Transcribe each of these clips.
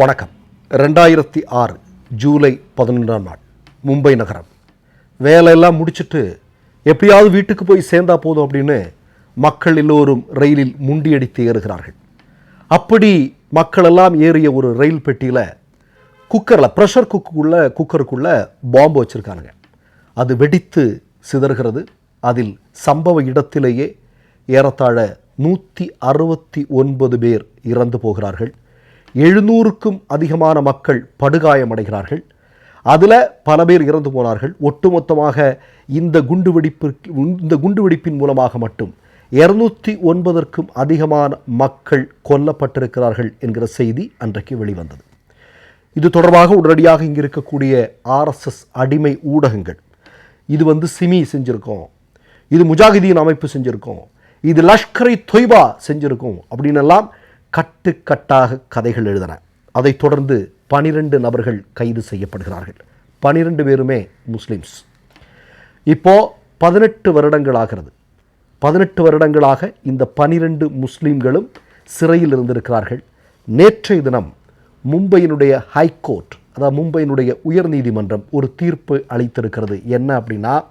வணக்கம். ரெண்டாயிரத்தி ஆறு ஜூலை பதினொன்றாம் நாள் மும்பை நகரம். வேலையெல்லாம் முடிச்சுட்டு எப்படியாவது வீட்டுக்கு போய் சேர்ந்தா போதும் அப்படின்னு மக்கள் எல்லோரும் ரயிலில் முண்டியடித்து ஏறுகிறார்கள். அப்படி மக்களெல்லாம் ஏறிய ஒரு ரயில் பெட்டியில் குக்கரில் ப்ரெஷர் குக்குள்ள குக்கருக்குள்ளே பாம்பு வச்சுருக்கானுங்க. அது வெடித்து சிதறுகிறது. அதில் சம்பவ இடத்திலேயே ஏறத்தாழ நூற்றி அறுபத்தி ஒன்பது பேர் இறந்து போகிறார்கள். எழுநூறுக்கும் அதிகமான மக்கள் படுகாயமடைகிறார்கள். அதில் பல பேர் இறந்து போனார்கள். ஒட்டுமொத்தமாக இந்த குண்டுவெடிப்பிற்கு இந்த குண்டுவெடிப்பின் மூலமாக மட்டும் இருநூற்றி ஒன்பதற்கும் அதிகமான மக்கள் கொல்லப்பட்டிருக்கிறார்கள் என்கிற செய்தி அன்றைக்கு வெளிவந்தது. இது தொடர்பாக உடனடியாக இங்கே இருக்கக்கூடிய ஆர்எஸ்எஸ் அடிமை ஊடகங்கள் இது வந்து சிமி செஞ்சுருக்கோம் இது முஜாஹிதீன் அமைப்பு செஞ்சுருக்கோம் இது லஷ்கரை தொய்பா செஞ்சுருக்கோம் அப்படின்னு எல்லாம் கட்டுக்கட்டாக கதைகள் எழுதின. அதைத் தொடர்ந்து பனிரெண்டு நபர்கள் கைது செய்யப்படுகிறார்கள். பனிரெண்டு பேருமே முஸ்லிம்ஸ். இப்போ பதினெட்டு வருடங்கள் ஆகிறது பதினெட்டு வருடங்களாக இந்த பனிரெண்டு முஸ்லீம்களும் சிறையில் இருந்திருக்கிறார்கள். நேற்றைய தினம் மும்பையினுடைய ஹைகோர்ட் அதாவது மும்பையினுடைய உயர்நீதிமன்றம் ஒரு தீர்ப்பு அளித்திருக்கிறது. என்ன அப்படின்னா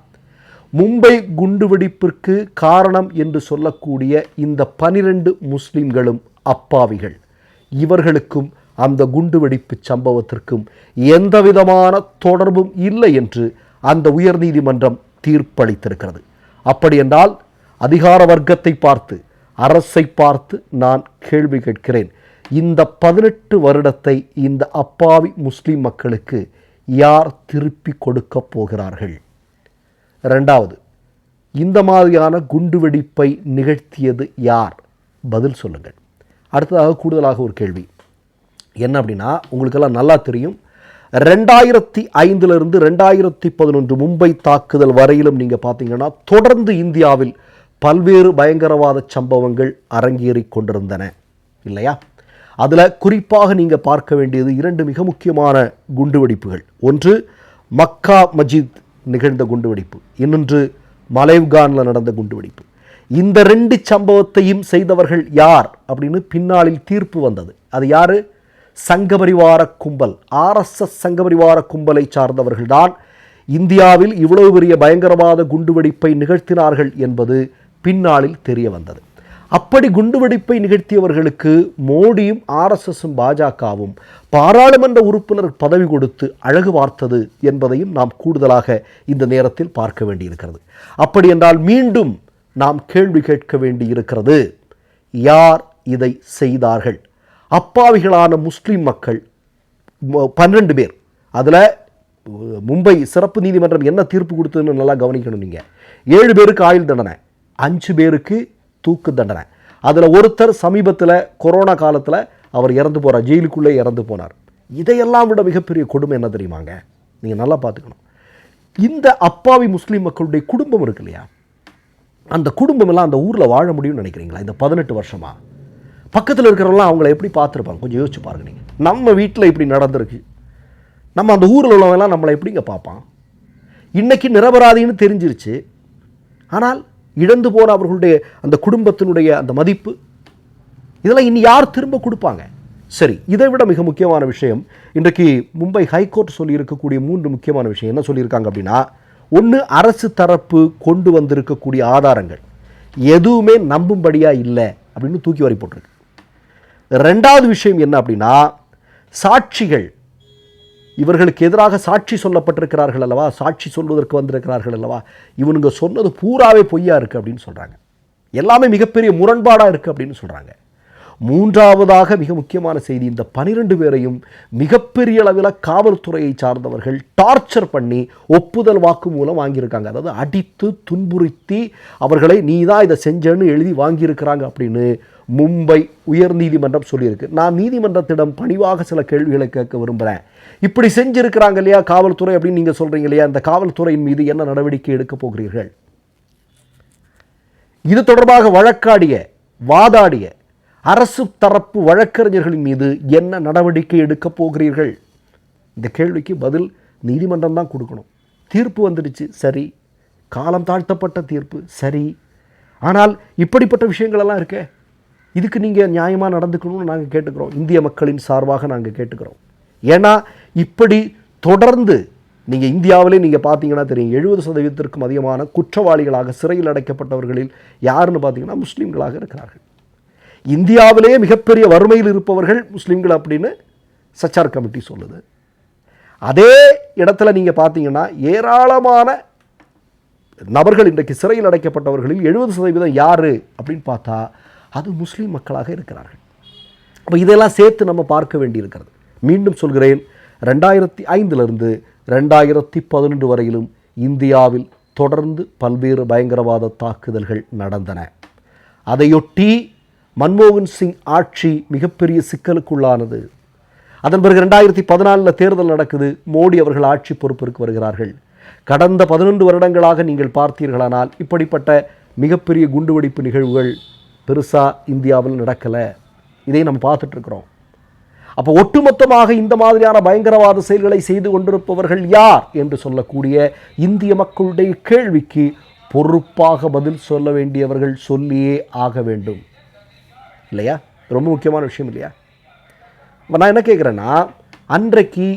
மும்பை குண்டுவெடிப்பிற்கு காரணம் என்று சொல்லக்கூடிய இந்த பனிரெண்டு முஸ்லிம்களும் அப்பாவிகள். இவர்களுக்கும் அந்த குண்டுவெடிப்பு சம்பவத்திற்கும் எந்தவிதமான தொடர்பும் இல்லை என்று அந்த உயர்நீதிமன்றம் தீர்ப்பளித்திருக்கிறது. அப்படி என்றால் அதிகார வர்க்கத்தை பார்த்து அரசை பார்த்து நான் கேள்வி கேட்கிறேன். இந்த பதினெட்டு வருடத்தை இந்த அப்பாவி முஸ்லீம் மக்களுக்கு யார் திருப்பி கொடுக்க போகிறார்கள்? ரெண்டாவது இந்த மாதிரியான குண்டுவெடிப்பை நிகழ்த்தியது யார்? பதில் சொல்லுங்கள். அடுத்ததாக கூடுதலாக ஒரு கேள்வி. என்ன அப்படின்னா உங்களுக்கெல்லாம் நல்லா தெரியும் ரெண்டாயிரத்தி ஐந்திலிருந்து ரெண்டாயிரத்தி பதினொன்று மும்பை தாக்குதல் வரையிலும் நீங்கள் பார்த்தீங்கன்னா தொடர்ந்து இந்தியாவில் பல்வேறு பயங்கரவாத சம்பவங்கள் அரங்கேறி கொண்டிருந்தன. இல்லையா? அதில் குறிப்பாக நீங்கள் பார்க்க வேண்டியது இரண்டு மிக முக்கியமான குண்டுவெடிப்புகள். ஒன்று மக்கா மஜித் நிகழ்ந்த குண்டுவெடிப்பு. இன்னொன்று மலைவ்கானில் நடந்த குண்டுவெடிப்பு. இந்த ரெண்டு சம்பவத்தையும் செய்தவர்கள் யார் அப்படின்னு பின்னாளில் தீர்ப்பு வந்தது. அது யார்? சங்கபரிவார கும்பல். ஆர்எஸ்எஸ் சங்கபரிவார கும்பலை சார்ந்தவர்கள்தான் இந்தியாவில் இவ்வளவு பெரிய பயங்கரவாத குண்டுவெடிப்பை நிகழ்த்தினார்கள் என்பது பின்னாளில் தெரிய வந்தது. அப்படி குண்டுவெடிப்பை நிகழ்த்தியவர்களுக்கு மோடியும் ஆர்எஸ்எஸும் பாஜகவும் பாராளுமன்ற உறுப்பினர் பதவி கொடுத்து அழகு பார்த்தது என்பதையும் நாம் கூடுதலாக இந்த நேரத்தில் பார்க்க வேண்டியிருக்கிறது. அப்படி என்றால் மீண்டும் நாம் கேள்வி கேட்க வேண்டியிருக்கிறது. யார் இதை செய்தார்கள்? அப்பாவிகளான முஸ்லீம் மக்கள் பன்னெண்டு பேர். அதில் மும்பை சிறப்பு நீதிமன்றம் என்ன தீர்ப்பு கொடுத்ததுன்னு நல்லா கவனிக்கணும் நீங்கள் ஏழு பேருக்கு ஆயுள் தண்டனை அஞ்சு பேருக்கு தூக்கு தண்டனை. அதில் ஒருத்தர் சமீபத்தில் கொரோனா காலத்தில் அவர் இறந்து போகிறார் ஜெயிலுக்குள்ளே இறந்து போனார். இதையெல்லாம் விட மிகப்பெரிய கொடுமை என்ன தெரியுமாங்க? நீங்கள் நல்லா பார்த்துக்கணும். இந்த அப்பாவி முஸ்லீம் மக்களுடைய குடும்பம் இருக்கு இல்லையா? அந்த குடும்பமெல்லாம் அந்த ஊரில் வாழ முடியும்னு நினைக்கிறீங்களா? இந்த பதினெட்டு வருஷமாக பக்கத்தில் இருக்கிறவங்களாம் அவங்கள எப்படி பார்த்துருப்பாங்க? கொஞ்சம் யோசிச்சு பாருங்க நீங்கள் நம்ம வீட்டில் இப்படி நடந்திருக்கு. நம்ம அந்த ஊரில் உள்ளவங்கலாம் நம்மளை எப்படிங்க பார்ப்பான்? இன்றைக்கி நிரபராதின்னு தெரிஞ்சிருச்சு. ஆனால் இழந்து போன அவர்களுடைய அந்த குடும்பத்தினுடைய அந்த மதிப்பு இதெல்லாம் இனி யார் திரும்ப கொடுப்பாங்க? சரி இதை விட மிக முக்கியமான விஷயம் இன்றைக்கு மும்பை ஹைகோர்ட் சொல்லியிருக்கக்கூடிய மூன்று முக்கியமான விஷயம் என்ன சொல்லியிருக்காங்க அப்படின்னா ஒன்று அரசு தரப்பு கொண்டு வந்திருக்கக்கூடிய ஆதாரங்கள். எதுவுமே நம்பும்படியாக இல்லை அப்படின்னு தூக்கி வரி போட்டிருக்கு. ரெண்டாவது விஷயம் என்ன அப்படின்னா சாட்சிகள். இவர்களுக்கு எதிராக சாட்சி சொல்லப்பட்டிருக்கிறார்கள் அல்லவா? சாட்சி சொல்வதற்கு வந்திருக்கிறார்கள் அல்லவா? இவனுங்க சொன்னது பூராவே பொய்யா இருக்குது அப்படின்னு சொல்கிறாங்க எல்லாமே மிகப்பெரிய முரண்பாடாக இருக்குது அப்படின்னு சொல்கிறாங்க மூன்றாவதாக மிக முக்கியமான செய்தி இந்த பனிரெண்டு பேரையும் மிகப்பெரிய அளவில் காவல்துறையை சார்ந்தவர்கள் டார்ச்சர் பண்ணி ஒப்புதல் வாக்கு மூலம் வாங்கியிருக்காங்க. அதாவது அடித்து துன்புறுத்தி அவர்களை நீ தான் இதை செஞ்சேன்னு எழுதி வாங்கியிருக்கிறாங்க அப்படின்னு மும்பை உயர் நீதிமன்றம் சொல்லியிருக்கு. நான் நீதிமன்றத்திடம் பணிவாக சில கேள்விகளை கேட்க விரும்புகிறேன் இப்படி செஞ்சிருக்கிறாங்க இல்லையா காவல்துறை அப்படின்னு நீங்கள் சொல்கிறீங்க இல்லையா? இந்த காவல்துறையின் மீது என்ன நடவடிக்கை எடுக்கப் போகிறீர்கள்? இது தொடர்பாக வழக்காடிய வாதாடிய அரசு தரப்பு வழக்கறிஞர்களின் மீது என்ன நடவடிக்கை எடுக்கப் போகிறீர்கள்? இந்த கேள்விக்கு பதில் நீதிமன்றம் தான் கொடுக்கணும். தீர்ப்பு வந்துடுச்சு சரி. காலம் தாழ்த்தப்பட்ட தீர்ப்பு சரி. ஆனால் இப்படிப்பட்ட விஷயங்களெல்லாம் இருக்கே. இதுக்கு நீங்கள் நியாயமாக நடந்துக்கணும்னு நாங்கள் கேட்டுக்கிறோம். இந்திய மக்களின் சார்பாக நாங்கள் கேட்டுக்கிறோம். ஏன்னா இப்படி தொடர்ந்து நீங்கள் இந்தியாவிலே நீங்கள் பார்த்தீங்கன்னா தெரியும் எழுபது சதவீதத்திற்கும் அதிகமான குற்றவாளிகளாக சிறையில் அடைக்கப்பட்டவர்களில் யாருன்னு பார்த்தீங்கன்னா முஸ்லீம்களாக இருக்கிறார்கள். இந்தியாவிலேயே மிகப்பெரிய வறுமையில் இருப்பவர்கள் முஸ்லீம்கள் அப்படின்னு சச்சார் கமிட்டி சொல்லுது. அதே இடத்துல நீங்கள் பார்த்தீங்கன்னா ஏராளமான நபர்கள் இன்றைக்கு சிறையில் அடைக்கப்பட்டவர்களில் எழுபது சதவீதம் யார் அப்படின்னு பார்த்தா அது முஸ்லீம் மக்களாக இருக்கிறார்கள். அப்போ இதெல்லாம் சேர்த்து நம்ம பார்க்க வேண்டியிருக்கிறது. மீண்டும் சொல்கிறேன் ரெண்டாயிரத்தி ஐந்திலிருந்து ரெண்டாயிரத்தி பதினொன்று வரையிலும் இந்தியாவில் தொடர்ந்து பல்வேறு பயங்கரவாத தாக்குதல்கள் நடந்தன. அதையொட்டி மன்மோகன் சிங் ஆட்சி மிகப்பெரிய சிக்கலுக்குள்ளானது. அதன் பிறகு ரெண்டாயிரத்தி பதினாலில் தேர்தல் நடக்குது. மோடி அவர்கள் ஆட்சி பொறுப்பிற்கு வருகிறார்கள். கடந்த பதினொன்று வருடங்களாக நீங்கள் பார்த்தீர்களானால் இப்படிப்பட்ட மிகப்பெரிய குண்டுவெடிப்பு நிகழ்வுகள் பெருசாக இந்தியாவில் நடக்கலை. இதை நம்ம பார்த்துட்ருக்குறோம் அப்போ ஒட்டுமொத்தமாக இந்த மாதிரியான பயங்கரவாத செயல்களை செய்து கொண்டிருப்பவர்கள் யார் என்று சொல்லக்கூடிய இந்திய மக்களுடைய கேள்விக்கு பொறுப்பாக பதில் சொல்ல வேண்டியவர்கள் சொல்லியே ஆக வேண்டும். இல்லையா? ரொம்ப முக்கியமான விஷயம் இல்லையா? இப்போ நான் என்ன கேட்குறேன்னா அன்றைக்கு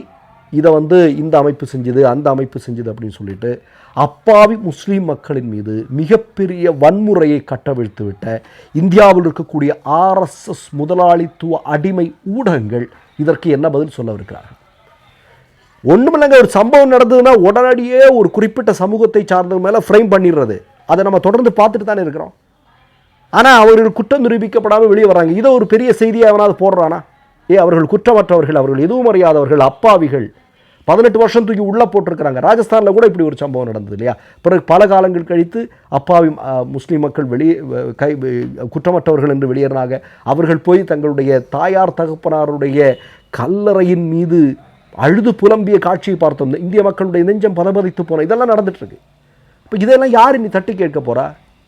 இதை வந்து இந்த அமைப்பு செஞ்சது அந்த அமைப்பு செஞ்சது அப்படின்னு சொல்லிட்டு அப்பாவி முஸ்லீம் மக்களின் மீது மிகப்பெரிய வன்முறையை கட்டவிழ்த்து விட்ட இந்தியாவில் இருக்கக்கூடிய ஆர்எஸ்எஸ் முதலாளித்துவ அடிமை ஊடகங்கள் இதற்கு என்ன பதில் சொல்லவிருக்கிறார்கள் ஒன்றுமில்லைங்க ஒரு சம்பவம் நடந்ததுன்னா உடனடியே ஒரு குறிப்பிட்ட சமூகத்தை சார்ந்தவங்க மேலே ஃப்ரேம் பண்ணிடுறது. அதை நம்ம தொடர்ந்து பார்த்துட்டு தானே இருக்கிறோம். ஆனால் அவர்கள் குற்றம் நிரூபிக்கப்படாமல் வெளியே வராங்க. இதை ஒரு பெரிய செய்தியாக அவனாவது போடுறானா? ஏ அவர்கள் குற்றமற்றவர்கள் அவர்கள் எதுவும் அறியாதவர்கள் அப்பாவிகள். பதினெட்டு வருஷம் தூக்கி உள்ளே போட்டிருக்கிறாங்க. ராஜஸ்தானில் கூட இப்படி ஒரு சம்பவம் நடந்தது இல்லையா? பிறகு பல காலங்கள் கழித்து அப்பாவி முஸ்லீம் மக்கள் வெளியே கை குற்றமற்றவர்கள் என்று வெளியேறினாங்க. அவர்கள் போய் தங்களுடைய தாயார் தகப்பனாருடைய கல்லறையின் மீது அழுது புலம்பிய காட்சியை பார்த்தோம் இந்திய மக்களுடைய நெஞ்சம் பதபதித்து போன இதெல்லாம் நடந்துட்டுருக்கு இப்போ இதெல்லாம் யார் இனி தட்டி கேட்க போகிறா